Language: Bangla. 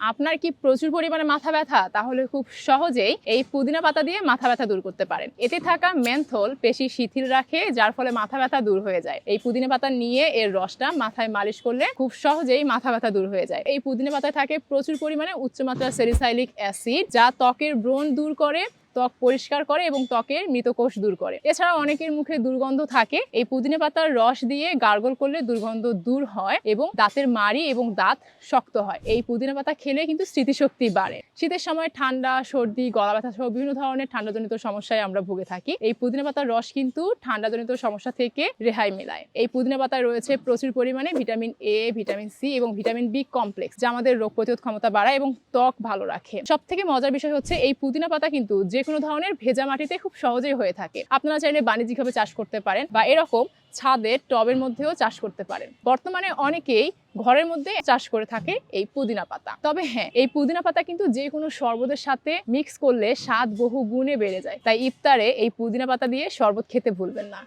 আপনার কি প্রচুর পরিমাণে মাথা ব্যথা? তাহলে খুব সহজেই এই পুদিনা পাতা দিয়ে মাথা ব্যথা দূর করতে পারেন। এতে থাকা মেন্থল পেশি শিথিল রাখে, যার ফলে মাথা ব্যথা দূর হয়ে যায়। এই পুদিনা পাতা নিয়ে এর রসটা মাথায় মালিশ করলে খুব সহজেই মাথা ব্যথা দূর হয়ে যায়। এই পুদিনা পাতায় থাকে প্রচুর পরিমাণে উচ্চমাত্রার সেরিসাইলিক অ্যাসিড, যা ত্বকের ব্রণ দূর করে ত্বক পরিষ্কার করে এবং ত্বকের মৃতকোষ দূর করে। এছাড়া অনেকের মুখে দুর্গন্ধ থাকে। এই পুদিনা পাতার রস দিয়ে গার্গল করলে দুর্গন্ধ দূর হয় এবং দাঁতের মাড়ি এবং দাঁত শক্ত হয়। এই পুদিনা পাতা খেলে কিন্তু স্মৃতিশক্তি বাড়ে। শীতের সময় ঠান্ডা, সর্দি, গলা ব্যথা সহ বিভিন্ন ধরনের ঠান্ডাজনিত সমস্যায় আমরা ভুগে থাকি। এই পুদিনা পাতার রস কিন্তু ঠান্ডাজনিত সমস্যা থেকে রেহাই মেলায়। এই পুদিনা পাতায় রয়েছে প্রচুর পরিমাণে ভিটামিন এ ভিটামিন সি এবং ভিটামিন বি কমপ্লেক্স, যা আমাদের রোগ প্রতিরোধ ক্ষমতা বাড়ায় এবং ত্বক ভালো রাখে। সব থেকে মজার বিষয় হচ্ছে এই পুদিনা পাতা কিন্তু যে কোনো ধরনের ভেজা মাটিতে খুব সহজেই হয়ে থাকে। আপনারা চাইলে বাণিজ্যিকভাবে চাষ করতে পারেন বা এরকম ছাদের টবের মধ্যেও চাষ করতে পারেন। বর্তমানে অনেকেই ঘরের মধ্যে চাষ করে থাকে এই পুদিনা পাতা। তবে হ্যাঁ এই পুদিনা পাতা কিন্তু যে কোনো শরবতের সাথে মিক্স করলে স্বাদ বহু গুণে বেড়ে যায়। তাই ইফতারে এই পুদিনা পাতা দিয়ে শরবত খেতে ভুলবেন না।